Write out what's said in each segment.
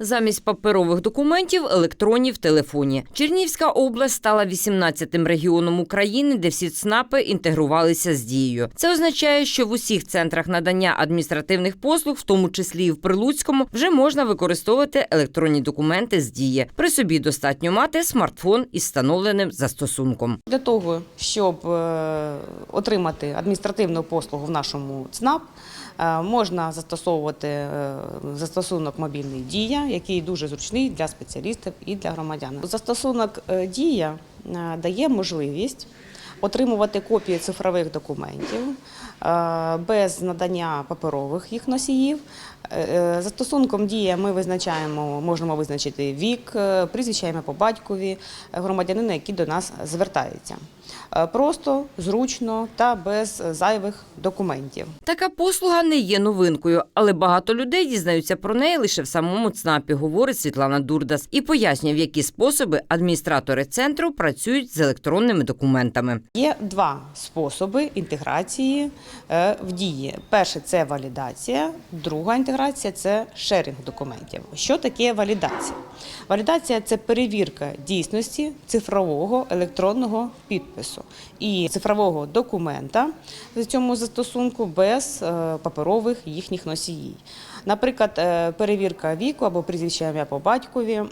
Замість паперових документів електронні в телефоні. Чернівська область стала 18-тим регіоном України, де всі ЦНАПи інтегрувалися з дією. Це означає, що в усіх центрах надання адміністративних послуг, в тому числі і в Прилуцькому, вже можна використовувати електронні документи з дії. При собі достатньо мати смартфон із встановленим застосунком. Для того, щоб е, отримати адміністративну послугу в нашому ЦНАП, можна застосовувати е, застосунок мобільний Дія, який дуже зручний для спеціалістів і для громадян. Застосунок е, Дія е, дає можливість отримувати копії цифрових документів е, без надання паперових їх носіїв. Е, е, Застосунком дія ми визначаємо, можемо визначити вік, е, прізвище ім'я по батькові громадянина, який до нас звертається. Просто, зручно та без зайвих документів. Така послуга не є новинкою, але багато людей дізнаються про неї лише в самому ЦНАПі, говорить Світлана Дурдас, і пояснює, в які способи адміністратори центру працюють з електронними документами. Є два способи інтеграції в дії. Перше це валідація, друга інтеграція це шерінг документів. Що таке валідація? Валідація це перевірка дійсності цифрового електронного підпису і цифрового документа в цьому застосунку без е, паперових їхніх носіїв. Наприклад, е, перевірка віку або прізвища ім'я по батькові,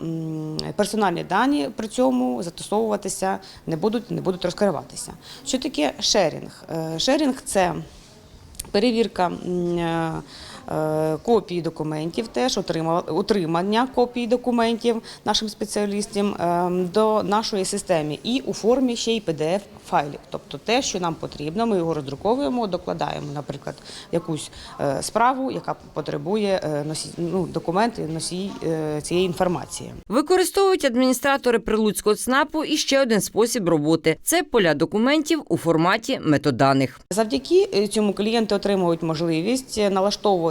персональні дані при цьому застосовуватися не будуть, не будуть розкриватися. Що таке шерінг? Е, Шерінг це перевірка копії документів, теж отрима- отримання копії документів нашим спеціалістам е, до нашої системи і у формі ще й pdf файлів. Тобто те, що нам потрібно, ми його роздруковуємо, докладаємо, наприклад, якусь е, справу, яка потребує е, носій, ну, документи, носій е, цієї інформації. Використовують адміністратори Прилуцького ЦНАПу і ще один спосіб роботи це поля документів у форматі метаданих. Завдяки е, цьому клієнти отримують можливість е,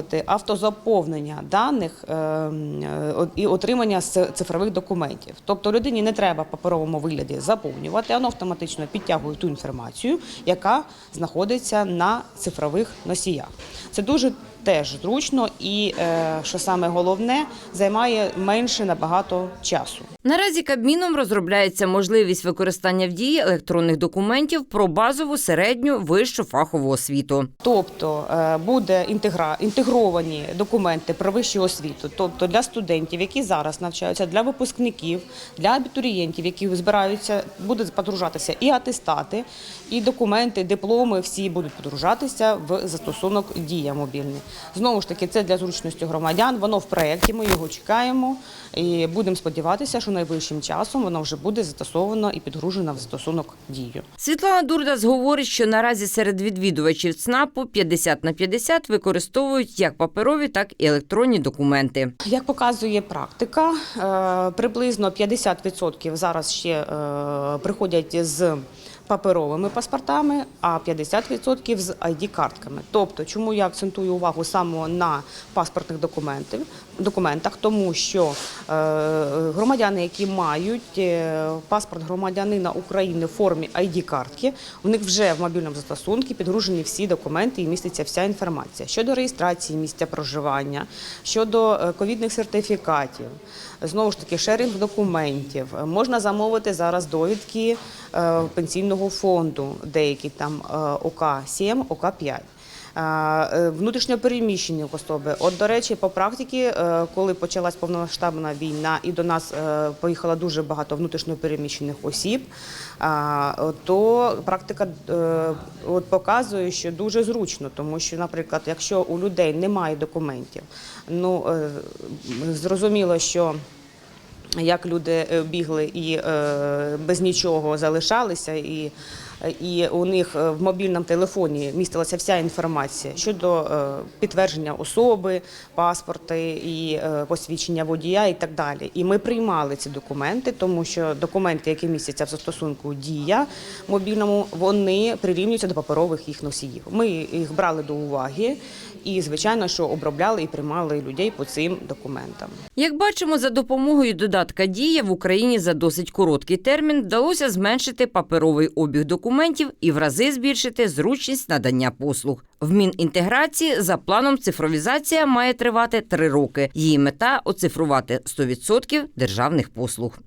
налаштовувати автозаповнення даних е, м, е, і отримання цифрових документів. Тобто людині не треба в паперовому вигляді заповнювати, воно автоматично підтягує ту інформацію, яка знаходиться на цифрових носіях. Це дуже теж зручно і, е, що саме головне, займає менше набагато часу. Наразі Кабміном розробляється можливість використання в дії електронних документів про базову, середню, вищу фахову освіту. Тобто е, буде інтегровані документи про вищу освіту, тобто для студентів, які зараз навчаються, для випускників, для абітурієнтів, які збираються, буде подружатися і атестати, і документи, дипломи, всі будуть подружатися в застосунок Дія мобільний. Знову ж таки, це для зручності громадян. Воно в проєкті, ми його чекаємо і будемо сподіватися, що найближчим часом воно вже буде застосовано і підгружено в застосунок Дію. Світлана Дурдас говорить, що наразі серед відвідувачів ЦНАПу 50 на 50 використовують як паперові, так і електронні документи. Як показує практика, е, приблизно 50% зараз ще е, приходять з паперовими паспортами, а 50% з ID-картками. Тобто, чому я акцентую увагу саме на паспортних документах, тому що е, громадяни, які мають е, паспорт громадянина України в формі ID-картки, у них вже в мобільному застосунку підгружені всі документи і міститься вся інформація щодо реєстрації місця проживання, щодо е, ковідних сертифікатів, знову ж таки, шеринг документів. Можна замовити зараз довідки е, пенсійного фонду, деякі там е, ОК-7, ОК-5. Е, Внутрішньопереміщені особи. От, до речі, по практиці, е, коли почалась повномасштабна війна, і до нас е, поїхало дуже багато внутрішньопереміщених осіб, то практика е, от показує, що дуже зручно, тому що, наприклад, якщо у людей немає документів, ну е, зрозуміло, що як люди е, бігли і е, без нічого залишалися, і, і у них е, в мобільному телефоні містилася вся інформація щодо е, підтвердження особи, паспорти і е, посвідчення водія і так далі. І ми приймали ці документи, тому що документи, які містяться в застосунку Дія мобільному, вони прирівнюються до паперових їх носіїв. Ми їх брали до уваги і, звичайно, що обробляли і приймали людей по цим документам. Як бачимо, за допомогою додатка Дія в Україні за досить короткий термін вдалося зменшити паперовий обіг документів документів і в рази збільшити зручність надання послуг. В Мінінтеграції за планом цифровізація має тривати три роки. Її мета оцифрувати 100% державних послуг.